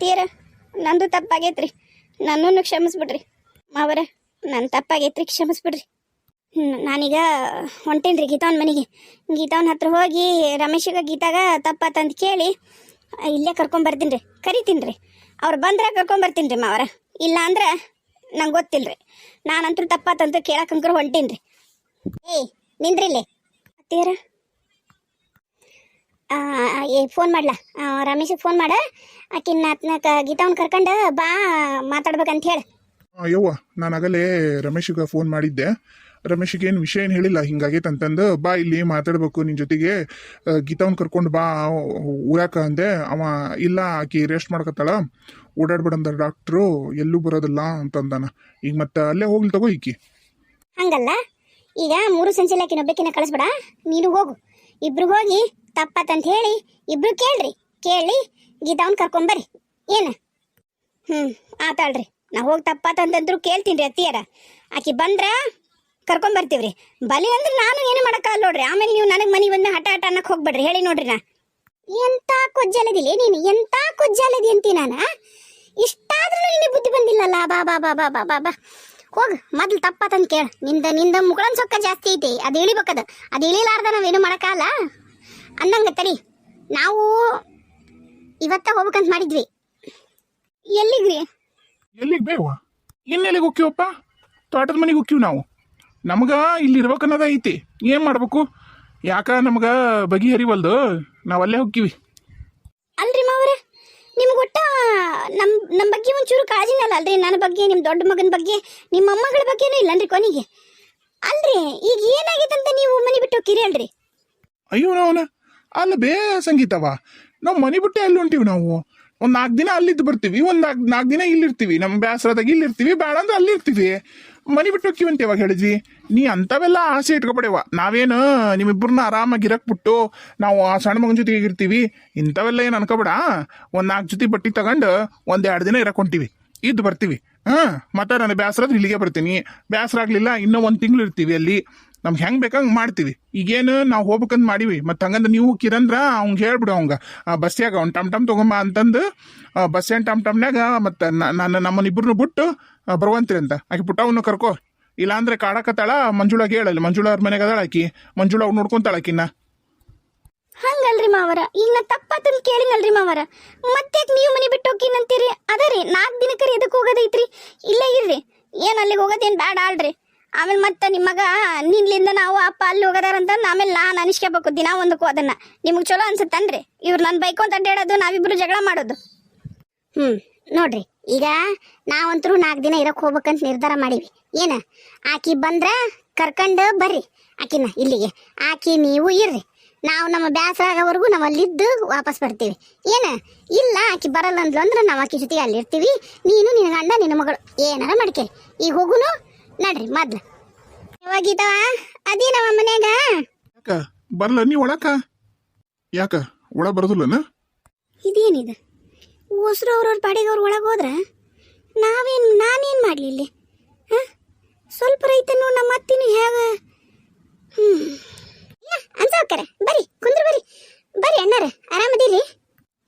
ಅತ್ತಿಯರ ನಂದು ತಪ್ಪಾಗೈತ್ರಿ. ನನ್ನನ್ನು ಕ್ಷಮಿಸ್ಬಿಡ್ರಿ. ಮಾವರ ನನ್ನ ತಪ್ಪಾಗೈತ್ರಿ, ಕ್ಷಮಿಸ್ಬಿಡ್ರಿ. ನಾನೀಗ ಹೊಂಟೇನ್ರಿ ಗೀತಾವನ ಮನೆಗೆ. ಗೀತಾವನ ಹತ್ರ ಹೋಗಿ ರಮೇಶಿಗ ಗೀತಾಗ ತಪ್ಪಾತಂತ ಕೇಳಿ ಇಲ್ಲೇ ಕರ್ಕೊಂಬರ್ತೀನಿ ರೀ ಕರಿತೀನಿ ರೀ ಅವ್ರು ಬಂದ್ರೆ ಕರ್ಕೊಂಬರ್ತೀನಿ ರೀ ಮಾವರ. ಇಲ್ಲ ಅಂದ್ರೆ ನಂಗೆ ಗೊತ್ತಿಲ್ಲ ರೀ ನಾನಂತೂ ತಪ್ಪಾತಂತ ಕೇಳಕ್ಕಂಕರು ಹೊಂಟೀನಿ ರೀ ಏಯ್, ನಿಂದ್ರಿಲ್ಲೇ. ಅತ್ತಿಯರ ಫೋನ್ ಮಾಡ್ಲಾ? ರಮೇಶಿಗೆ ಫೋನ್ ಮಾಡ. ಆಕಿನ್ನ ಆತ್ನಕ ಗೀತಾವನ್ ಕರ್ಕೊಂಡು ಬಾ ಮಾತಾಡ್ಬೇಕಂತ ಹೇಳಿ. ಅಯ್ಯವ್ವ ಯವ್ವ ನಾನು ಆಗಲೇ ರಮೇಶಿಗೆ ಫೋನ್ ಮಾಡಿದ್ದೆ. ರಮೇಶಿಗೆ ಏನು ವಿಷಯ ಏನು ಹೇಳಿಲ್ಲ ಹಿಂಗಾಗೈತೆ ಅಂತಂದು ಬಾ ಇಲ್ಲಿ ಮಾತಾಡ್ಬೇಕು ನಿನ್ನ ಜೊತೆಗೆ. ಗೀತಾವನ್ ಕರ್ಕೊಂಡು ಬಾ ಊರಾಕ ಅಂದೆ. ಅವ ಇಲ್ಲ ಆಕಿ ರೆಸ್ಟ್ ಮಾಡ್ಕತ್ತಾಳ. ಓಡಾಡ್ಬೇಡಂದ ಡಾಕ್ಟ್ರು ಎಲ್ಲೂ ಬರೋದಿಲ್ಲ ಅಂತಂದಾನ. ಈಗ ಮತ್ತೆ ಅಲ್ಲೇ ಹೋಗ್ಲಿ ತಗೋ ಈಕಿ. ಹಂಗಲ್ಲ ಈಗ ಮೂರು ಸಂಜೆ ಆಕಿನ ಒಬ್ಬಕಿನ ಕಳಿಸ್ಬೇಡ ನೀನು ಹೋಗು. ಇಬ್ರು ಹೋಗಿ ತಪ್ಪತ್ತಂತ ಹೇಳಿ ಇಬ್ರು ಕೇಳ್ರಿ. ಕೇಳಿ ಗೀತಾವನ್ ಕರ್ಕೊಂಬರ್ರಿ. ಏನು? ಹ್ಞೂ ಆತಾಳ್ರಿ ನಾ ಹೋಗಿ ತಪ್ಪತ್ತಂತಂದ್ರು ಕೇಳ್ತೀನಿ ರೀ ಅತ್ತಿಯರ. ಆಕಿ ಬಂದ್ರ ಕರ್ಕೊಂಬರ್ತೀವ್ರಿ. ಬಲಿ ಅಂದ್ರೆ ನಾನು ಏನು ಮಾಡೋಕ್ಕಾಗಲ್ಲ ನೋಡ್ರಿ. ಆಮೇಲೆ ನೀವು ನನಗೆ ಮನೆ ಬಂದು ಹಠ ಹಠ ಅನ್ನಕ್ಕೆ ಹೋಗ್ಬೇಡ್ರಿ. ಹೇಳಿ ನೋಡ್ರಿ ನಾ. ಎಂತ ಕೊಜ್ಜಲದಿಲ್ಲ ನೀನು? ಎಂತ ಕೊಜ್ಜಲದಿ ಅಂತೀನಿ ನಾನು? ಇಷ್ಟಾದ್ರೂ ನಿನಗೆ ಬುದ್ಧಿ ಬಂದಿಲ್ಲಲ್ಲ? ಬಾ ಬಾ ಬಾ ಬಾ ಬಾ ಬಾ ಬಾ. ಹೋಗ್, ಮೊದ್ಲು ತಪ್ಪತ್ತಂತ ಕೇಳ. ನಿಂದ ನಿಂದ ಮುಗಳನ್ ಸೊಕ್ಕ ಜಾಸ್ತಿ ಐತಿ. ಅದು ಇಳಿಬೇಕದು ಅದು. ಇಳಿಲಾರ್ದ ನಾವೇನು ಮಾಡಕ್ಕಾಗಲ್ಲ. ಅನ್ನಂಗ ತಡಿ. ನಾವು ಇವತ್ತ ಹೋಗ್ಬೇಕಂತ ಮಾಡಿದ್ವಿ. ಎಲ್ಲಿಗ್ರಿ? ಎಲ್ಲಿಗೆ ಬೇವ? ಇನ್ನೆಲ್ಲಿಗೆ ಹೋಕ್ಕಿವಪ್ಪ ತೋಟದ ಮನೆಗೆ ಹೋಕ್ಕಿವಿ ನಾವು. ನಮ್ಗೆ ಇಲ್ಲಿ ಇರ್ಬೇಕನ್ನೋದ ಐತಿ. ಏನು ಮಾಡ್ಬೇಕು? ಯಾಕ ನಮ್ಗೆ ಬಗೆಹರಿವಲ್ದು ನಾವು ಅಲ್ಲೇ ಹೋಕ್ಕಿವಿ ಅಲ್ರಿ ಮಾವರ ನಿಮ್ಗೆ ಒಟ್ಟ ನಮ್ಮ ನಮ್ಮ ಬಗ್ಗೆ ಒಂಚೂರು ಕಾಳಜಿನಲ್ಲ ಅಲ್ರಿ? ನನ್ನ ಬಗ್ಗೆ ನಿಮ್ಮ ದೊಡ್ಡ ಮಗನ ಬಗ್ಗೆ ನಿಮ್ಮ ಮೊಮ್ಮಗಳ ಬಗ್ಗೆನೂ ಇಲ್ಲನ್ರಿ ಕೊನೆಗೆ. ಅಲ್ರಿ ಈಗ ಏನಾಗಿತ್ತಂತ ನೀವು ಮನೆ ಬಿಟ್ಟು ಹೋಗಿರಿ ಅಲ್ರಿ? ಅಯ್ಯೋ ನಾವನ ಅಲ್ಲ ಬೇ ಸಂಗೀತವ. ನಾವು ಮನೆ ಬಿಟ್ಟೆ ಅಲ್ಲಿ ಹೊಂಟಿವಿ ನಾವು. ಒಂದು ನಾಲ್ಕು ದಿನ ಅಲ್ಲಿದ್ದು ಬರ್ತೀವಿ. ಒಂದು ನಾಲ್ಕು ನಾಲ್ಕು ದಿನ ಇಲ್ಲಿರ್ತೀವಿ. ನಮ್ಮ ಬೇಸರದಾಗ ಇಲ್ಲಿರ್ತೀವಿ. ಬೇಡ ಅಂದ್ರೆ ಅಲ್ಲಿರ್ತೀವಿ. ಮನೆ ಬಿಟ್ಟು ಹೋಗ್ತೀವಿ ಅಂತ ಯಾವಾಗ ಹೇಳಿದ್ವಿ? ನೀ ಅಂಥವೆಲ್ಲ ಆಸೆ ಇಟ್ಕೊಬೇಡವ ನಾವೇನು ನಿಮ್ಮಿಬ್ಬರನ್ನ ಆರಾಮಾಗಿ ಇರಕ್ ಬಿಟ್ಟು ನಾವು ಆ ಸಣ್ಣ ಮಗನ ಜೊತೆಗೆ ಇರ್ತೀವಿ ಇಂಥವೆಲ್ಲ ಏನು ಅನ್ಕೊಬೇಡ. ಒಂದು ನಾಲ್ಕು ಜೊತೆ ಬಟ್ಟೆ ತಗೊಂಡು ಒಂದು ಎರಡು ದಿನ ಇರಕ್ ಹೊಂಟಿವಿ. ಇದ್ದು ಬರ್ತೀವಿ. ಹಾಂ ಮತ್ತೆ ನಾನು ಬೇಸರ ಇಲ್ಲಿಗೆ ಬರ್ತೀನಿ. ಬೇಸರ ಆಗಲಿಲ್ಲ, ಇನ್ನೂ ಒಂದು ತಿಂಗಳು ಇರ್ತೀವಿ ಅಲ್ಲಿ. ನಮ್ಗೆ ಹೆಂಗೆ ಬೇಕಂಗೆ ಮಾಡ್ತೀವಿ. ಈಗೇನು ನಾವು ಹೋಗ್ಬೇಕಂತ ಮಾಡೀವಿ. ಮತ್ತು ಹಂಗಂದ್ರೆ ನೀವು ಕಿರಂದ್ರ ಅವ್ಗೆ ಹೇಳ್ಬಿಡು ಅವಂಗೆ ಬಸ್ಸ್ಯಾಗ ಅವ್ನು ಟಮ್ ಟಮ್ ತೊಗೊಂಬ ಅಂತಂದು ಬಸ್ ಏನು ಟಮ್ ಟಮ್ನಾಗ ಮತ್ತು ನಾನು ನಮ್ಮನ್ನ ಇಬ್ಬರನ್ನು ಬಿಟ್ಟು ಬರುವಂತ್ರಿ ಅಂತ. ಆಕೆ ಪುಟ್ಟವನ್ನು ಕರ್ಕೋ. ಇಲ್ಲಾಂದ್ರೆ ಕಾಡಕತ್ತಾಳ, ಮಂಜುಳಾಗೆ ಹೇಳಲ್ಲ. ಮಂಜುಳ ಅವ್ರ ಮನೆಗೆ ಅದಾಳ ಆಕಿ. ಮಂಜುಳ ಅವ್ರು ನೋಡ್ಕೊಂತಾಳಕಿನ್ನ ಹಂಗಲ್ರಿ ಮಾವರ. ಈಗ ನಾ ತಪ್ಪಾತನ್ ಕೇಳಿನಲ್ರಿ ಮಾವರ. ಮತ್ತೆ ನೀವು ಮನೆ ಬಿಟ್ಟು ಹೋಗಿನಂತೀರಿ ಅದ ರೀ ನಾಲ್ಕು ದಿನಕ್ಕರಿ ಎದಕ್ಕೆ ಹೋಗೋದೈತ್ರಿ? ಇಲ್ಲೇ ಇರ್ರಿ. ಏನು ಅಲ್ಲಿಗೆ ಹೋಗೋದೇನು ಬ್ಯಾಡ ಆಳ್ರಿ. ಆಮೇಲೆ ಮತ್ತೆ ನಿಮ್ಮಗ ನಿನ್ಲಿಂದ ನಾವು ಅಪ್ಪ ಅಲ್ಲಿ ಹೋಗೋದಾರಂತ ಆಮೇಲೆ ನಾನು ಅನಿಸ್ಕೋಬೇಕು ದಿನ ಒಂದಕ್ಕೂ ಅದನ್ನ. ನಿಮಗೆ ಚಲೋ ಅನ್ಸುತ್ತನ್ರಿ ಇವ್ರು ನನ್ನ ಅಂತ ಅಡ್ಡಾಡೋದು ನಾವಿಬ್ರು ಜಗಳ ಮಾಡೋದು. ಹ್ಞೂ ನೋಡ್ರಿ, ಈಗ ನಾವಂತರೂ ನಾಲ್ಕು ದಿನ ಇರಕ್ಕೆ ಹೋಗ್ಬೇಕಂತ ನಿರ್ಧಾರ ಮಾಡೀವಿ. ಏನ? ಆಕಿ ಬಂದ್ರ ಕರ್ಕೊಂಡು ಬರ್ರಿ. ಆಕಿನ, ಇಲ್ಲಿಗೆ. ಆಕಿ, ನೀವು ಇರ್ರಿ. ನಾವು ನಮ್ಮ ಬ್ಯಾಸರ ಆಗೋವರೆಗೂ ನಾವು ಅಲ್ಲಿದ್ದು ವಾಪಸ್ ಬರ್ತೀವಿ. ಏನ? ಇಲ್ಲ, ಆಕಿ ಬರಲ್ಲ ಅಂದ್ಲು ಅಂದ್ರೆ ನಾವು ಆಕಿ ಜೊತೆಗೆ ಅಲ್ಲಿರ್ತೀವಿ. ನೀನು ನಿನ್ನ ಗಂಡ ನಿನ್ನ ಮಗಳು. ಏನಾರ ಮಾಡ್ಕೇರಿ. ಈಗ ಹೋಗುನು ನಡ್ರಿ ಮೊದ್ಲು. ಯಾವಾಗಿದ್ದಾವ ಅದೇ ನಮ್ಮ ಮನ್ಯಾಗ. ಯಾಕ? ಬರಲ್ಲ ನೀ ಒಳಕ. ಯಾಕ? ಒಳ ಬರೋದಿಲ್ಲನ? ಇದೇನಿದು? ಒಸ್ರು ಅವ್ರವ್ರ ಪಾಡಿಗೆ ಅವ್ರು ಒಳಗೆ ಹೋದ್ರೆ ನಾವೇನು ನಾನೇನು ಮಾಡಲಿ ಇಲ್ಲಿ? ಹಾಂ? ಸ್ವಲ್ಪ ರೈತನು ನಮ್ಮ ಅತ್ತಿನ ಹೇಗೆ? ಹ್ಞೂ ಬರಿ ಬರ್ರಿ ಕುಂದ್ರ ಬರ್ರಿ ಬರ್ರಿ ಅಣ್ಣಾರ ಆರಾಮದಿರಿ?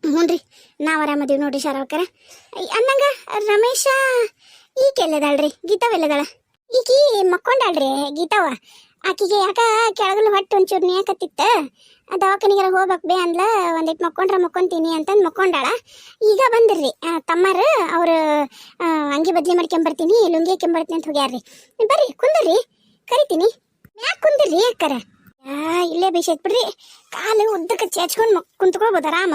ಹ್ಞೂ ರೀ ನಾವು ಆರಾಮದೀವಿ ನೋಡ್ರಿ ಶಾರವಕ್ಕರ ಅನ್ನಂಗ ರಮೇಶ ಈಕೆಲ್ಲದಾಳ್ರಿ ಗೀತಾವೆಲ್ಲದಾಳ ಈಕಿ ಮಕ್ಕೊಂಡಾಳ್ರಿ ಗೀತಾವ. ಆಕಿಗೆ ಯಾಕ ಕೆಳಗಲು ಹೊಟ್ಟೆ ಒಂಚೂರು ನೇಕತ್ತಿತ್ತ ದವಾಖಾನಿಗೆಲ್ಲ ಹೋಗ್ಬೇಕು ಬೇ ಅಂದ್ಲ ಒಂದಿಟ್ಟು ಮಕ್ಕೊಂಡ್ರೆ ಮಕ್ಕೊಂತೀನಿ ಅಂತಂದು ಮಕ್ಕೊಂಡಾಳ. ಈಗ ಬಂದಿರ್ರಿ ಆ, ತಮ್ಮರು ಅವರು ಅಂಗಿ ಬದ್ಲಿ ಮಾಡ್ಕೊಂಬರ್ತೀನಿ ಲುಂಗಿ ಹಾಕೊಂಬರ್ತೀನಿ ಅಂತ ಹೋಗ್ಯಾರ್ರಿ. ಬರ್ರಿ ಕುಂದರ್ರಿ ಕರಿತೀನಿ. ಯಾಕೆ ಕುಂದಿರ್ರಿ ಅಕ್ಕರ. ಇಲ್ಲೇ ಬೇಸೈತ್ ಬಿಡ್ರಿ. ಕಾಲು ಉದ್ದಕ್ಕೆ ಚೇಚ್ಕೊಂಡು ಮಕ್ ಕುಂತ್ಕೊಳ್ಬೋದು ಆರಾಮ.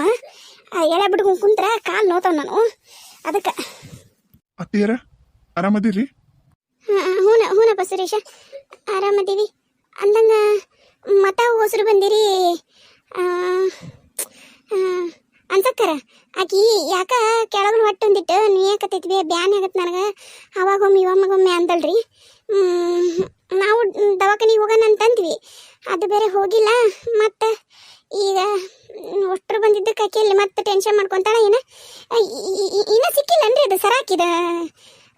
ಎಳೆ ಬಿಡ್ಕೊಂಡು ಕುಂತ್ರ ಕಾಲು ನೋತಾವ ನಾನು. ಅದಕ್ಕೆ. ಅತ್ತಿಯರ ಆರಾಮದಿರಿ? ಹೂನ ಹೂನಪ್ಪ ಸುರೇಶ. ಆರಾಮದೀವಿ. ಅಂದಂಗ ಮತ ಹೊಸರು ಬಂದಿರಿ ಅನ್ಸಕ್ಕಾರ? ಆಕಿ ಯಾಕ ಕೆಳಗಡೆ ಹೊಟ್ಟೆ ನೀ ನೀಯಕತ್ತೈತಿ ಬ್ಯಾನ್ ಆಗತ್ತೆ ನನಗೆ? ಅವಾಗೊಮ್ಮೆ, ಇವಾಗೊಮ್ಮೆ ಅಂದಲ್ರಿ. ನಾವು ದವಾಖಾನಿಗೆ ಹೋಗೋಣ ಅಂತಂದ್ವಿ. ಅದು ಬೇರೆ ಹೋಗಿಲ್ಲ. ಮತ್ತೆ ಈಗ ಅಷ್ಟ್ರು ಬಂದಿದ್ದಕ್ಕೆ ಆಕೆ ಮತ್ತೆ ಟೆನ್ಷನ್ ಮಾಡ್ಕೊಂತಾಳ ಏನ? ಇನ್ನ ಅಂದ್ರೆ ಅದು ಸರಾಕಿದ.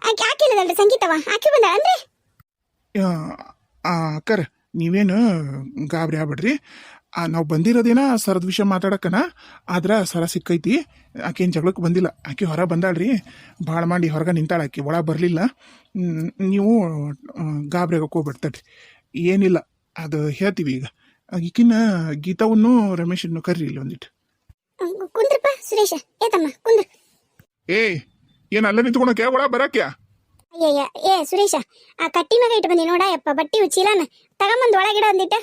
ಆಕೆ ಹಾಕಿಲ್ಲದಲ್ರಿ ಸಂಗೀತವ? ಆಕೆ ಬಂದಾಳ ಅಂದ್ರೆ? ಅಕ್ಕರ ನೀವೇನು ಗಾಬರಿ ಆಗ್ಬೇಡ್ರಿ. ನಾವು ಬಂದಿರೋದೇನ ಸರದ ವಿಷಯ ಮಾತಾಡಕನ ಆದ್ರೆ ಸರ ಸಿಕ್ಕೈತಿ. ಆಕೇನು ಜಗಳಕ್ಕೆ ಬಂದಿಲ್ಲ. ಆಕೆ ಹೊರ ಬಂದಾಳ್ರಿ. ಭಾಳ ಮಾಡಿ ಹೊರಗೆ ನಿಂತಾಳ ಆಕೆ. ಒಳಗೆ ಬರಲಿಲ್ಲ. ನೀವು ಗಾಬರಿ ಹೋಗ್ಬಿಡ್ತಡ್ರಿ. ಏನಿಲ್ಲ. ಅದು ಹೇಳ್ತೀವಿ ಈಗ. ಈಕಿನ ಗೀತಾವನ್ನು ರಮೇಶನ್ನು ಕರ್ರಿ ಇಲ್ಲಿ ಒಂದಿಟ್ಟು ಕುಂದ್ರಪ್ಪ ಸುರೇಶ. ಏತಮ್ಮ ಕುಂದ್ರ. ಏಯ್ ಏನು ಅಲ್ಲ ನಿಂತ್ಕೊಳಕ್ಕೆ ಒಳ ಬರಕ್ಯಾ? ಅಯ್ಯಯ್ಯ ಏ ಸುರೇಶ ಆ ಕಟ್ಟಿ ಮ್ಯಾಗ ಇಟ್ಟು ಬಂದಿ ನೋಡ ಯಪ್ಪ ಬಟ್ಟಿ ಚೀಲನ ತಗೊಂಬಂದ್ ಒಳಗಿಡ ಒಂದಿಟ್ಟ.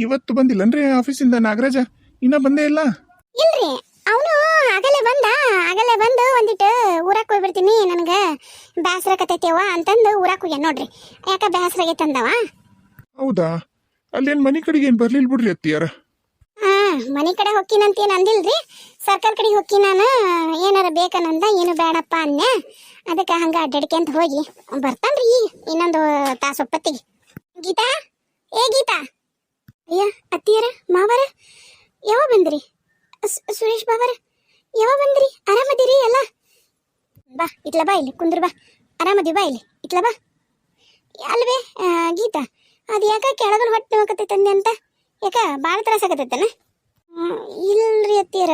ಇವತ್ತು ಬಂದಿಲ್ಲನ್ರಿ ಆಫೀಸಿಂದ ನಾಗರಾಜ? ಇನ್ನ ಬಂದೇ ಇಲ್ಲ. ಇಲ್ರಿ ಅವನು ಆಗಲೇ ಬಂದ ಆಗಲೇ ಬಂದು ಒಂದಿಟ್ಟು ಊರಕ್ಕೆ ಹೋಗ್ಬಿಡ್ತೀನಿ ನನಗೆ. ಬ್ಯಾಸರ ಕತೈತೇವ ಅಂತಂದು ಊರಕ್ಕೆ ಹೋಗ್ಯಾನ ನೋಡ್ರಿ. ಯಾಕ ಬ್ಯಾಸರ ಆಗೈತಂದವ ಹೌದಾ? ಅಲ್ಲೇನ್ ಮನೆ ಕಡೆಗೆ ಏನು ಬರ್ಲಿಲ್ಲ ಬಿಡ್ರಿ ಅತ್ತಿಯಾರ? ಮನೆ ಕಡೆ ಹೊಕ್ಕಿನಂತೇನು ಅಂದಿಲ್ರಿ? ಸರ್ಕಾರ ಕಡೆ ಹೊಕ್ಕಿ ನಾನು. ಏನಾರ ಬೇಕನಂದ ಏನು ಬೇಡಪ್ಪ ಅನ್ನೆ ಅದಕ್ಕೆ ಹಂಗ ಅಡ್ಡಾಡ್ಕೊಂತ ಹೋಗಿ. ಬರ್ತಾನ್ರಿ ಇನ್ನೊಂದು ತಾಸು ಒಪ್ಪತ್ತಿಗೆ. ಗೀತಾ? ಏ ಗೀತಾ? ಅಯ್ಯ, ಅತ್ತಿಯರ, ಮಾವರ? ಯಾವ ಬಂದ್ರಿ? ಸುರೇಶ್ ಬಾವರ ಯಾವ ಬಂದ್ರಿ? ಆರಾಮದಿರಿ ಎಲ್ಲ? ಬಾ ಇಟ್ಲ ಬಾ ಇಲ್ಲಿ, ಕುಂದ್ರ ಬಾ. ಆರಾಮದಿ ಬಾ ಇಲ್ಲಿ ಇಟ್ಲ ಬಾ. ಅಲ್ವೇ ಗೀತಾ ಅದು ಯಾಕ ಕೆಳಗನ ಹೊಟ್ಟೆ ನೋಕತ್ತೈತಂದೆ ಅಂತ? ಯಾಕ ಭಾಳ ತ್ರಾಸ ಆಗತ್ತೈತನ? ಇಲ್ರಿ ಅತ್ತಿಯರ.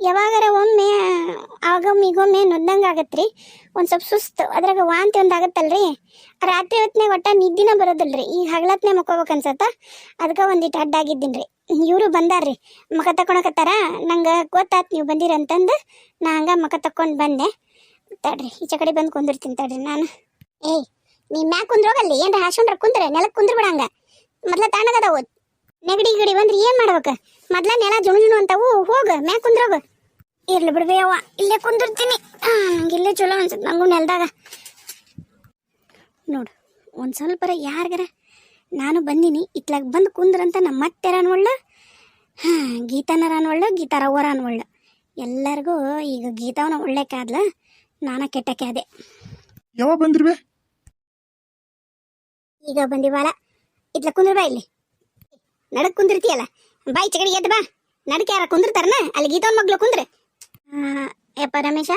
ಯಾವಾಗಾರ ಒಮ್ಮೆ ಆಗೊಮ್ಮೆ ಈಗೊಮ್ಮೆ ನೊಂದಂಗೆ ಆಗತ್ರಿ. ಒಂದು ಸ್ವಲ್ಪ ಸುಸ್ತು, ಅದ್ರಾಗ ವಾಂತಿ ಒಂದು ಆಗತ್ತಲ್ರಿ. ರಾತ್ರಿ ಹೊತ್ನಾಗ ಒಟ್ಟ ನಿದ್ದಿನ ಬರೋದಲ್ರಿ. ಈಗ ಹಗಲತ್ನೆ ಮಕ್ಕೋಬೇಕು ಅನ್ಸತ್ತ. ಅದಕ್ಕೆ ಒಂದಿಟ್ಟು ಅಡ್ಡಾಗಿದ್ದೀನಿ ರೀ ಇವರು ಬಂದಾರ್ರಿ. ಮಕ ತಕೊಳಕತ್ತಾರ ನಂಗೆ ಗೊತ್ತಾತ್ ನೀವು ಬಂದಿರಿ ಅಂತಂದು. ನಾ ಹಂಗ ಮಕ ತಕೊಂಡು ಬಂದೆ. ತಡ್ರಿ, ಈಚೆ ಕಡೆ ಬಂದು ಕುಂದಿರ್ತೀನಿ ತಡ್ರಿ ನಾನು. ಏಯ್, ನೀ ಮ್ಯಾಕ್ ಕುಂದ್ರೋಗಲ್ಲಿ ಏನ್ರ ಹಾಸ್ಕೊಂಡ್ರ ಕುಂದ್ರೆ ನೆಲಕ್ಕೆ ಕುಂದ್ರ ಬಿಡಂಗ ಮೊದ್ಲ ತಣ್ಣಗದಾವು ನೆಗಡಿ ಗಿಡಿ ಬಂದ್ರೆ ಏನು ಮಾಡ್ಬೇಕ? ಮೊದ್ಲ ನೆಲ ಜುಣು ಜುಣು ಅಂತವು ಹೋಗ ಮ್ಯಾಕ್ ಕುಂದ್ರೋಗ. ಇರ್ಲಿ ಬಿಡ್ಬೇ ಅವ್ವ ಇಲ್ಲೇ ಕುಂದಿರ್ತೀನಿ. ನಂಗೆ ಇಲ್ಲೇ ಚಲೋ ಅನ್ಸುತ್ತೆ ನಂಗೂ ನೆಲ್ದಾಗ. ನೋಡು ಒಂದ್ ಸ್ವಲ್ಪ ಯಾರಿಗಾರ. ನಾನು ಬಂದೀನಿ ಇತ್ಲಾಗ ಬಂದು ಕುಂದ್ರಂತ ನಮ್ಮ ಮತ್ತೆರ ಅನ್ವಳ್ಳ ಹಾಂ ಗೀತಾನರ ಅನ್ವಳ್ಳ ಗೀತಾರವ್ವರ ಅನ್ವಳ್ಳ ಎಲ್ಲರಿಗೂ ಈಗ ಗೀತಾವನ ಒಳ್ಳೆ ಆದ್ಲ ನಾನ ಕೆಟ್ಟಕ್ಕೆ ಅದೇ ಯಾವಾಗ ಬಂದ್ರಿ ಬೇ ಈಗ ಬಂದಿವಾಳ. ಇತ್ಲ ಕುಂದ್ರಬಾ ಇಲ್ಲಿ. ನಡಕ್ ಕುಂದಿರ್ತೀಯಲ್ಲ? ಬಾಯಿ ಚಿಗಡಿ ಎದ್ದು ಬಾ. ನಡಕ್ಕೆ ಯಾರ ಕುಂದಿರ್ತಾರನ? ಅಲ್ಲಿ ಗೀತವನ್ ಮಗ್ಳು ಕುಂದ್ರ. ಯಪ್ಪ ರಮೇಶ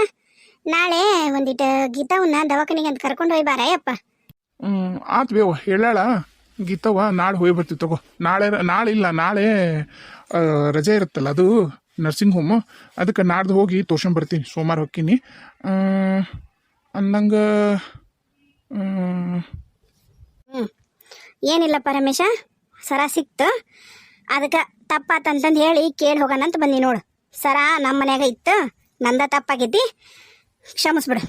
ನಾಳೆ ಒಂದಿಟ್ಟು ಗೀತಾವನ್ನ ದವಾಖಾನಿಗೆ ಅಂತ ಕರ್ಕೊಂಡು ಹೋಗಿ ಬಾರ ಯಪ್ಪ. ಹ್ಮ್ ಆತ್ ಬೇವ ಹೇಳಾಳ. ಗೀತವ್ವ ನಾಳೆ ಹೋಗಿ ಬರ್ತೀವಿ ತಗೋ. ನಾಳೆ ನಾಳೆ ಇಲ್ಲ ನಾಳೆ ರಜೆ ಇರುತ್ತಲ್ಲ ಅದು ನರ್ಸಿಂಗ್ ಹೋಮು ಅದಕ್ಕೆ ನಾಡ್ದು ಹೋಗಿ ತೋರ್ಸ್ಕೊಂಬರ್ತೀನಿ ಸೋಮವಾರ ಹೋಗ್ತೀನಿ. ಅಂದಂಗೆ ಏನಿಲ್ಲಪ್ಪ ರಮೇಶ ಸರ ಸಿಕ್ತು. ಅದಕ್ಕೆ ತಪ್ಪಾತಂತಂದು ಹೇಳಿ ಕೇಳಿ ಹೋಗೋಣ ಅಂತ ಬಂದಿ ನೋಡು. ಸರ ನಮ್ಮ ಮನ್ಯಾಗ ಇತ್ತು ನಂದ ತಪ್ಪಾಗೈತಿ. ಕ್ಷಮಿಸ್ಬಿಡು.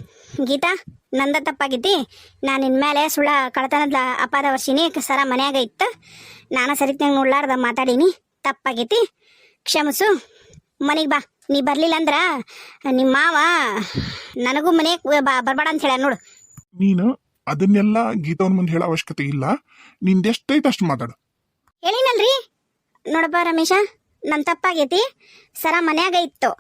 ಗೀತಾ ನಂದ ತಪ್ಪಾಗೈತಿ. ನಾನು ಇನ್ಮೇಲೆ ಸುಳ್ಳ ಕಳತನದ ಅಪಾದ ವರ್ಷಿನಿ ಸರ ಮನ್ಯಾಗ ಇತ್ತು. ನಾನು ಸರಿತ್ನಾಗ ನೋಡ್ಲಾರ್ದ ಮಾತಾಡೀನಿ. ತಪ್ಪಾಗೈತಿ. ಕ್ಷಮಿಸು. ಮನೆಗೆ ಬಾ. ನೀ ಬರಲಿಲ್ಲ ಅಂದ್ರೆ ನಿಮ್ಮ ಮಾವ ನನಗೂ ಮನೆಗೆ ಬಾ ಬರಬೇಡ ಅಂತ ಹೇಳ ನೋಡು. ನೀನು ಅದನ್ನೆಲ್ಲ ಗೀತವನ್ ಮುಂದೆ ಹೇಳೋ ಅವಶ್ಯಕತೆ ಇಲ್ಲ. ನಿಂದೆಷ್ಟೈತೆ ಅಷ್ಟು ಮಾತಾಡು. ಹೇಳಿನಲ್ರಿ. ನೋಡಪ್ಪ ರಮೇಶ ನನ್ನ ತಪ್ಪಾಗೈತಿ. ಸರ ಮನ್ಯಾಗ ಇತ್ತು.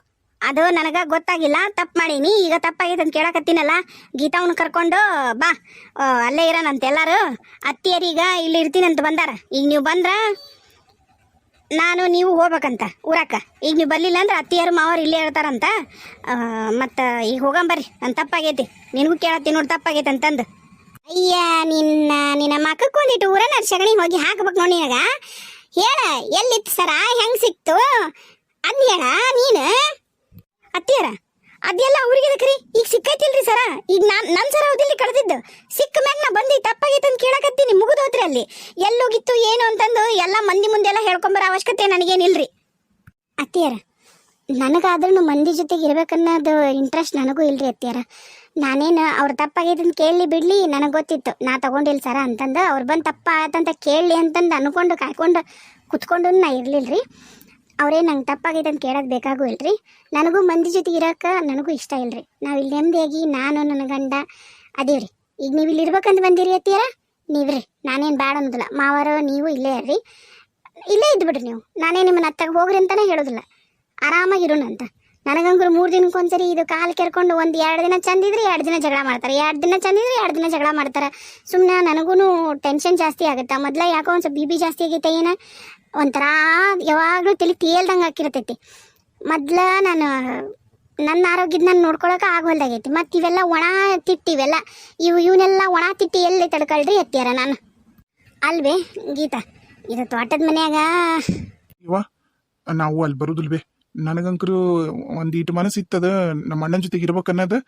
ಅದು ನನಗೆ ಗೊತ್ತಾಗಿಲ್ಲ, ತಪ್ಪು ಮಾಡೀನಿ. ಈಗ ತಪ್ಪಾಗೈತೆ ಅಂತ ಕೇಳಕತ್ತೀನಲ್ಲ ಗೀತಾವನ್ನ ಕರ್ಕೊಂಡು ಬಾ. ಅಲ್ಲೇ ಇರೋಣಂತ ಎಲ್ಲಾರು. ಅತ್ತಿಯರೀಗ ಇಲ್ಲಿ ಇರ್ತೀನಂತ ಬಂದಾರ. ಈಗ ನೀವು ಬಂದ್ರ ನಾನು ನೀವು ಹೋಗ್ಬೇಕಂತ ಊರಾಕ. ಈಗ ನೀವು ಬರಲಿಲ್ಲ ಅಂದ್ರೆ ಅತ್ತಿಯರು ಮಾವರು ಇಲ್ಲೇ ಇರ್ತಾರಂತ. ಮತ್ತು ಈಗ ಹೋಗಂಬರ್ರಿ ನನ್ನ ತಪ್ಪಾಗೈತಿ. ನಿನಗೂ ಕೇಳತ್ತೀನಿ ನೋಡಿ ತಪ್ಪಾಗೈತೆ ಅಂತಂದು. ಅಯ್ಯ, ನಿನ್ನ ನಿನ್ನ ಮಕ್ಕಕ್ಕೆ ಒಂದಿಟ್ಟು ಊರನ್ನ ಸಗಣಿ ಹೋಗಿ ಹಾಕ್ಬೇಕು ನೋಡಿ ನಿನಗ. ಹೇಳ, ಎಲ್ಲಿತ್ತು ಸರ? ಹೆಂಗ್ ಸಿಕ್ತು? ಅದ್ ಹೇಳ, ನೀನು? ಅತ್ತಿಯರ, ಅದೆಲ್ಲ ಅವ್ರಿಗೆ ಅದಕ್ರಿ ಈಗ ಸಿಕ್ಕೈತಿಲ್ರಿ ಸರ? ಈಗ ನಾನ್ ನನ್ನ ಸರ ಹೌದಿಲ್ರಿ ಕಳೆದಿದ್ದು. ಸಿಕ್ಕ ಮ್ಯಾಗ ನಾ ಬಂದು ತಪ್ಪಾಗೈತೆ ಅಂತ ಕೇಳಕತ್ತೀನಿ ಮುಗಿದೋತ್ರಿ ಅಲ್ಲಿ. ಎಲ್ಲೋಗಿತ್ತು, ಏನು ಅಂತಂದು ಎಲ್ಲ ಮಂದಿ ಮುಂದೆಲ್ಲ ಹೇಳ್ಕೊಂಬರೋ ಅವಶ್ಯಕತೆ ನನಗೇನಿಲ್ರಿ. ಅತ್ತಿಯರ ನನಗಾದ್ರೂ ಮಂದಿ ಜೊತೆಗೆ ಇರ್ಬೇಕನ್ನೋದು ಇಂಟ್ರೆಸ್ಟ್ ನನಗೂ ಇಲ್ರಿ ಅತ್ತಿಯರ. ನಾನೇನು ಅವ್ರ ತಪ್ಪಾಗಿದ್ದನ್ನು ಕೇಳಲಿ ಬಿಡ್ಲಿ, ನನಗೆ ಗೊತ್ತಿತ್ತು. ನಾ ತಗೊಂಡಿಲ್ಲ ಸರ ಅಂತಂದು, ಅವ್ರು ಬಂದು ತಪ್ಪ ಆತಂತ ಕೇಳಲಿ ಅಂತಂದು ಅನ್ಕೊಂಡು ಕಾಯ್ಕೊಂಡು ಕುತ್ಕೊಂಡು ನಾ ಇರ್ಲಿಲ್ರಿ. ಅವರೇ ನಂಗೆ ತಪ್ಪಾಗಿದೆ ಅಂತ ಕೇಳೋದು ಬೇಕಾಗೂ ಇಲ್ರಿ ನನಗೂ ಮಂದಿ ಜೊತೆ ಇರೋಕೆ ನನಗೂ ಇಷ್ಟ ಇಲ್ರಿ. ನಾವು ಇಲ್ಲಿ ನೆಮ್ಮದಿಯಾಗಿ ನಾನು, ನನ್ನ ಗಂಡ ಅದೀವ್ರಿ. ಈಗ ನೀವು ಇಲ್ಲಿ ಇರ್ಬೇಕಂತ ಬಂದಿರಿ ಅತ್ತೀರ ನೀವ್ರಿ. ನಾನೇನು ಬೇಡ ಅನ್ನೋದಿಲ್ಲ. ಮಾವರು, ನೀವು ಇಲ್ಲೇ ಇರ್ರಿ. ಇಲ್ಲೇ ಇದ್ಬಿಡ್ರಿ ನೀವು. ನಾನೇ ನಿಮ್ಮನ್ನ ಅತ್ತಾಗ ಹೋಗ್ರಿ ಅಂತಾನೆ ಹೇಳೋದಿಲ್ಲ. ಆರಾಮಾಗಿರೋಣ ಅಂತ. ನನಗಂಗ್ರು ಮೂರು ದಿನಕ್ಕೊಂದ್ಸರಿ ಇದು ಕಾಲು ಕೆರ್ಕೊಂಡು ಒಂದು ಎರಡು ದಿನ ಚಂದಿದ್ರೆ ಎರಡು ದಿನ ಜಗಳ ಮಾಡ್ತಾರೆ. ಎರಡು ದಿನ ಚಂದಿದ್ರೆ ಎರಡು ದಿನ ಜಗಳ ಮಾಡ್ತಾರೆ. ಸುಮ್ಮನೆ ನನಗೂ ಟೆನ್ಷನ್ ಜಾಸ್ತಿ ಆಗುತ್ತೆ. ಮೊದಲ ಯಾಕೋ ಒಂದು ಸ್ವಲ್ಪ ಬಿ ಜಾಸ್ತಿ ಆಗೈತೆ ಏನ? ಒಂಥರ ಯಾವಾಗಲೂ ತಲೆ ತೇಲ್ದಂಗೆ ಹಾಕಿರ್ತೈತಿ. ಮೊದ್ಲ ನಾನು ನನ್ನ ಆರೋಗ್ಯದ ನಾನು ನೋಡ್ಕೊಳಕ್ಕೆ ಆಗೋಲ್ದಾಗೈತಿ ಮತ್ತು ಇವೆಲ್ಲ ಒಣ ತಿಟ್ಟಿ ಇವೆಲ್ಲ, ಇವು ಇವನ್ನೆಲ್ಲ ಒಣ ತಿಟ್ಟಿ ಎಲ್ಲಿ ತಡ್ಕೊಳ್ರಿ ಎತ್ತಿಯಾರ ನಾನು. ಅಲ್ವೇ ಗೀತಾ, ಇದು ತೋಟದ ಮನ್ಯಾಗ ನಾವು ಅಲ್ಲಿ ಬರುದಿಲ್ ಬೇ ನನಗಂಕರು ಒಂದು ಇಟ್ಟು ಮನಸ್ಸಿತ್ತದ ನಮ್ಮ ಅಣ್ಣನ ಜೊತೆಗೆ ಇರ್ಬೇಕನ್ನೋದು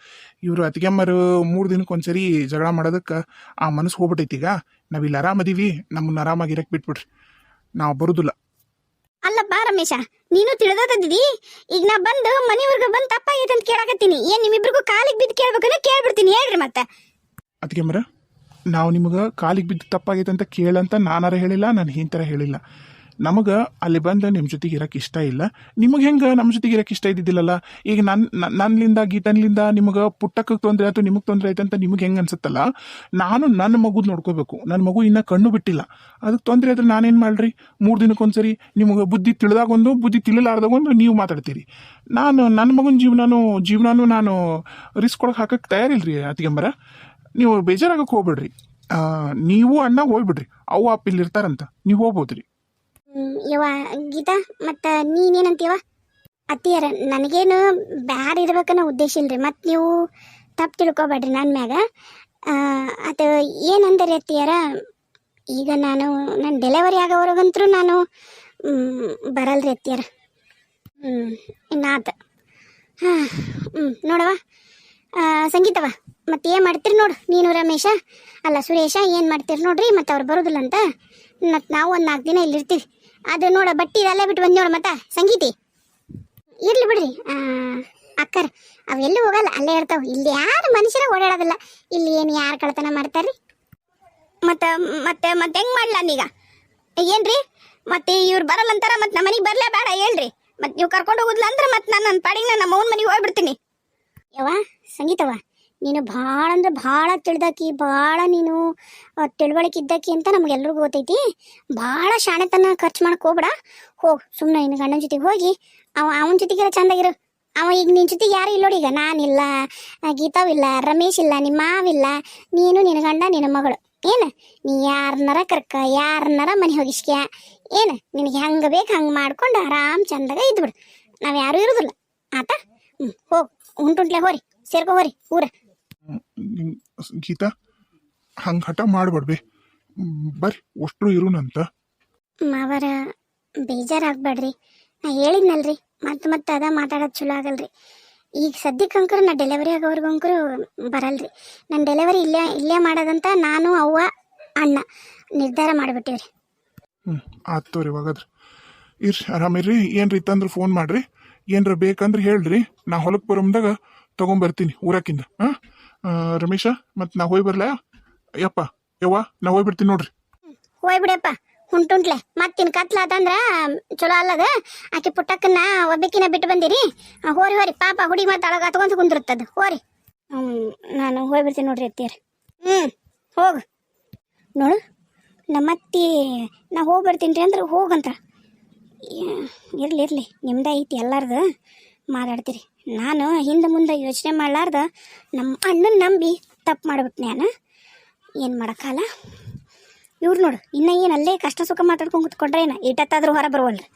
ಇವರು ಅತ್ತಿಗೆಮ್ಮರು ಮೂರು ದಿನಕ್ಕೆ ಒಂದ್ಸರಿ ಜಗಳ ಮಾಡೋದಕ್ಕೆ ಆ ಮನಸ್ಸು ಹೋಗ್ಬಿಟ್ಟೈತಿ ಈಗ. ನಾವ್ ಇಲ್ಲಿ ಆರಾಮದೀವಿ ನಮ್ಮನ್ನ ಆರಾಮಾಗಿ ಇರಕ್ಕೆ ಬಿಟ್ಬಿಟ್ರಿ ನಾವು ಬರುದಿಲ್ಲ. ಅಲ್ಲ ಬಾ ರಮೇಶ ನೀನು ತಿಳಿದದಿದಿ ಈಗ ನಾ ಬಂದು ಮನೆಯವ್ರಿಗೆ ಬಂದು ತಪ್ಪಾಗೈತೆ ಅಂತ ಕೇಳಾಕತ್ತೀನಿ. ಏನ್ ನಿಮ್ಮಿಬ್ರಿಗೂ ಕಾಲಿಗೆ ಬಿದ್ದು ಕೇಳ್ಬೇಕಂದ್ರೆ ಕೇಳ್ಬಿಡ್ತೀನಿ ಹೇಳ್ರಿ ಮತ್ತೆ. ಅತ್ತಿಗೆಮ್ಮರ ನಾವು ನಿಮಗೆ ಕಾಲಿಗೆ ಬಿದ್ದು ತಪ್ಪಾಗೈತೆ ಅಂತ ಕೇಳಂತ ನಾನಾರ ಹೇಳಿಲ್ಲ ನಾನು ಹಿಂತರ ಹೇಳಿಲ್ಲ. ನಮಗೆ ಅಲ್ಲಿ ಬಂದು ನಿಮ್ಮ ಜೊತೆಗೆ ಇರಕ್ಕೆ ಇಷ್ಟ ಇಲ್ಲ. ನಿಮಗೆ ಹೆಂಗೆ ನಮ್ಮ ಜೊತೆಗೆ ಇರಕ್ಕೆ ಇಷ್ಟ ಇದ್ದಿದ್ದಿಲ್ಲಲ್ಲ? ಈಗ ನನ್ನ ನನ್ನಿಂದ ಗೀತನ್ಲಿಂದ ನಿಮಗೆ ಪುಟ್ಟಕ್ಕೆ ತೊಂದರೆ ಆಯ್ತು, ನಿಮಗೆ ತೊಂದರೆ ಆಯ್ತು ಅಂತ ನಿಮಗೆ ಹೆಂಗೆ ಅನ್ಸುತ್ತಲ್ಲ? ನಾನು ನನ್ನ ಮಗುದ್ ನೋಡ್ಕೋಬೇಕು. ನನ್ನ ಮಗು ಇನ್ನೂ ಕಣ್ಣು ಬಿಟ್ಟಿಲ್ಲ. ಅದಕ್ಕೆ ತೊಂದರೆ ಆದ್ರೆ ನಾನೇನು ಮಾಡ್ರಿ? ಮೂರು ದಿನಕ್ಕೊಂದ್ಸರಿ ನಿಮಗೆ ಬುದ್ಧಿ ತಿಳಿದಾಗೊಂದು, ಬುದ್ಧಿ ತಿಳಿಲಾರ್ದಾಗೊಂದು ನೀವು ಮಾತಾಡ್ತೀರಿ. ನಾನು ನನ್ನ ಮಗನ ಜೀವನನೂ ಜೀವನನೂ ನಾನು ರಿಸ್ಕ್ ಒಳಗೆ ಹಾಕಕ್ಕೆ ತಯಾರಿಲ್ರಿ ಅತಿಗೆಂಬರ. ನೀವು ಬೇಜಾರಾಗಕ್ಕೆ ಹೋಗ್ಬೇಡ್ರಿ. ನೀವು ಅಣ್ಣ ಹೋಗ್ಬಿಡ್ರಿ. ಅವು ಅಪ್ಪ ಇಲ್ಲಿ ಇರ್ತಾರಂತ ನೀವು ಹೋಗ್ಬೋದ್ರಿ. ಯವ್ವ, ಗೀತಾ, ಮತ್ತ ನೀನೇನಂತೀವ ಅತ್ತಿಯರ, ನನಗೇನು ಬ್ಯಾಡ ಇರ್ಬೇಕನ್ನೋ ಉದ್ದೇಶ ಇಲ್ರಿ, ಮತ್ತು ನೀವು ತಪ್ಪು ತಿಳ್ಕೊಬೇಡ್ರಿ ನನ್ನ ಮ್ಯಾಗ. ಅದು ಏನಂದರೆ ಅತ್ತಿಯರ, ಈಗ ನಾನು ನನ್ನ ಡೆಲಿವರಿ ಆಗೋವರೆಗಂತೂ ನಾನು ಬರಲ್ರಿ ಅತ್ತಿಯರ. ಹ್ಞೂ ಇನ್ನಾತ. ಹಾಂ ಹ್ಞೂ ನೋಡವ ಸಂಗೀತವ ಮತ್ತೆ ಏನು ಮಾಡ್ತೀರಿ ನೋಡು, ನೀನು ರಮೇಶ, ಅಲ್ಲ ಸುರೇಶ, ಏನು ಮಾಡ್ತೀರಿ ನೋಡ್ರಿ, ಮತ್ತು ಅವ್ರು ಬರೋದಿಲ್ಲ ಅಂತ. ಮತ್ತು ನಾವು ಒಂದು ನಾಲ್ಕು ದಿನ ಇಲ್ಲಿರ್ತೀವಿ. ಅದು ನೋಡ, ಬಟ್ಟಿ ಇದೆಲ್ಲ ಬಿಟ್ಟು ಬಂದ್ ನೋಡು ಮತ್ತೆ, ಸಂಗೀತಿ. ಇರ್ಲಿ ಬಿಡ್ರಿ. ಅಕ್ಕರ್ ಅವೆಲ್ಲೂ ಹೋಗಲ್ಲ, ಅಲ್ಲೇ ಇರ್ತಾವ. ಇಲ್ಲಿ ಯಾರು ಮನುಷ್ಯರ ಓಡಾಡೋದಿಲ್ಲ. ಇಲ್ಲಿ ಏನು ಯಾರು ಕಳ್ತನ ಮಾಡ್ತಾರ್ರಿ? ಮತ್ತೆ ಮತ್ತೆ ಮತ್ತೆ ಹೆಂಗ್ ಮಾಡ್ಲ ನೀಗ? ಏನ್ರಿ? ಮತ್ತೆ ಇವ್ರು ಬರಲ್ಲ ಅಂತಾರ, ಮತ್ತೆ ನಮ್ಮ ಮನೆಗೆ ಬರಲೇ ಬೇಡ, ಹೇಳ್ರಿ. ಮತ್ತೆ ನೀವು ಕರ್ಕೊಂಡು ಹೋಗುದಿಲ್ಲ ಅಂದ್ರೆ ಮತ್ತೆ ನಾನು ನನ್ನ ಪಾಡಿಗೆ ನಮ್ಮ ಅವ್ನ ಮನೆಗೆ ಹೋಗ್ಬಿಡ್ತೀನಿ. ಯವ್ವ ಸಂಗೀತವ ನೀನು ಭಾಳ ಅಂದ್ರೆ ಭಾಳ ತಿಳಿದಾಕಿ ಭಾಳ ನೀನು ಆ, ತಿಳುವಳಿಕೆ ಇದ್ದಾಕಿ ಅಂತ ನಮಗೆಲ್ರಿಗೂ ಗೊತ್ತೈತಿ. ಭಾಳ ಶಾಣೆತನ ಖರ್ಚು ಮಾಡಕ್ ಹೋಗ್ಬೇಡ. ಹೋಗ್ ಸುಮ್ಮನೆ ನಿನ್ನ ಗಂಡನ ಜೊತೆಗೆ ಹೋಗಿ ಅವ ಅವನ ಜೊತೆಗೆಲ್ಲ ಚಂದಾಗಿರು. ಅವ ಈಗ ನಿನ್ನ ಜೊತೆಗೆ ಯಾರು ಇಲ್ಲ ನೋಡಿ ಈಗ? ನಾನಿಲ್ಲ ಗೀತಾವಿಲ್ಲ ರಮೇಶ್ ಇಲ್ಲ ನಿಮ್ಮ ಮಾವಿಲ್ಲ. ನೀನು ನಿನ್ನ ಗಂಡ ನಿನ್ನ ಮಗಳು. ಏನು? ನೀ ಯಾರನ್ನಾರ ಕರ್ಕ ಯಾರನ್ನಾರ ಮನೆ ಹೋಗಿಸ್ಕ್ಯ? ಏನು? ನಿನಗೆ ಹೆಂಗೆ ಬೇಕು ಹಂಗೆ ಮಾಡ್ಕೊಂಡು ಆರಾಮ್ ಚಂದಾಗ ಇದ್ಬಿಡು. ನಾವು ಯಾರೂ ಇರೋದಿಲ್ಲ. ಆತ? ಹ್ಞೂ ಹೋಗಿ ಉಂಟುಂಟ್ಲೆ ಹೋರಿ ಸೇರ್ಕೊ ಹೋರಿ ಊರ. ಗೀತಾ ಹಂಗೆ ಹಠ ಮಾಡ್ಬಾರ್ದೆ ಬರ್ರಿ ಇರು ಇರುನಂತ. ಮಾವರ ಬೇಜಾರಾಗ್ಬೇಡ್ರಿ. ನಾ ಹೇಳಿದ್ನಲ್ರಿ ಮತ್ತೆ ಮತ್ತೆ ಅದ ಮಾತಾಡೋದು ಚಲೋ ಆಗಲ್ರಿ. ಈಗ ಸದ್ಯಕ್ಕಂಕರು ನಾ ಡೆಲಿವರಿ ಆಗೋರ್ಗಂಕರು ಬರಲ್ರಿ. ನನ್ನ ಡೆಲಿವರಿ ಇಲ್ಲೇ ಇಲ್ಲೇ ಮಾಡೋದಂತ ನಾನು ಅವ್ವ ಅಣ್ಣ ನಿರ್ಧಾರ ಮಾಡಿಬಿಟ್ಟಿವ್ರಿ. ಹ್ಞೂ ಆಯ್ತು ತೋರಿ ಇವಾಗಾದ್ರೆ ಇರ್ರಿ. ಆರಾಮಿರ್ರಿ ಏನ್ರಿ ಇತ್ತಂದ್ರೆ ಫೋನ್ ಮಾಡ್ರಿ. ಏನ್ರ ಬೇಕಂದ್ರೆ ಹೇಳ್ರಿ. ನಾ ಹೊಲಕ್ಕೆ ಬರೋಮ್ದಾಗ ತೊಗೊಂಬರ್ತೀನಿ ಊರಕ್ಕಿಂದ ಹಾಂ? ರಮೇಶ, ಮತ್ತು ನಾ ಹೋಗಿ ಬರ್ಲಾ? ಯಪ್ಪ, ಯವ್ವ, ನಾ ಹೋಗ್ಬಿಡ್ತೀನಿ ನೋಡ್ರಿ. ಹೋಯ್ಬಿಡಪ್ಪ ಹುಂಟುಂಟ್ಲೆ ಮತ್ತಿನ್ ಕತ್ಲಾತಂದ್ರ ಚಲೋ ಅಲ್ಲದ? ಆಕೆ ಪುಟ್ಟಕ್ಕನ್ನ ಒಬ್ಬಕಿನ ಬಿಟ್ಟು ಬಂದಿರಿ. ಹೋರಿ ಹೋರಿ, ಪಾಪ ಹುಡುಗಿ ಮತ್ತೆ ಅಳಗ ಹತ್ಕೊಂತ ಕುಂದಿರುತ್ತದ. ಹೋರಿ. ನಾನು ಹೋಗ್ಬಿಡ್ತೀನಿ ನೋಡ್ರಿ ಅತ್ತೀರ ಹ್ಞೂ ಹೋಗು. ನೋಡು, ನಮ್ಮತ್ತಿ, ನಾ ಹೋಗಿ ಬರ್ತೀನಿ ರೀ ಅಂದ್ರೆ ಹೋಗಂತ ಇರ್ಲಿ ಇರ್ಲಿ. ನಿಮ್ದು ಐತಿ ಎಲ್ಲಾರ್ದು. ಮಾತಾಡ್ತೀರಿ. ನಾನು ಹಿಂದೆ ಮುಂದೆ ಯೋಚನೆ ಮಾಡಲಾರ್ದ ನಮ್ಮ ಅಣ್ಣನ ನಂಬಿ ತಪ್ಪು ಮಾಡ್ಬಿಟ್ಟು ನಾನು ಏನು ಮಾಡೋಕ್ಕಲ್ಲ ಇವ್ರು ನೋಡು, ಇನ್ನೂ ಏನು ಅಲ್ಲೇ ಕಷ್ಟ ಸುಖ ಮಾತಾಡ್ಕೊಂಡು ಕುತ್ಕೊಂಡ್ರೆ ಏನು? ಇಟ್ಟತ್ತಾದ್ರೂ ಹೊರ ಬರುವಲ್ರಿ.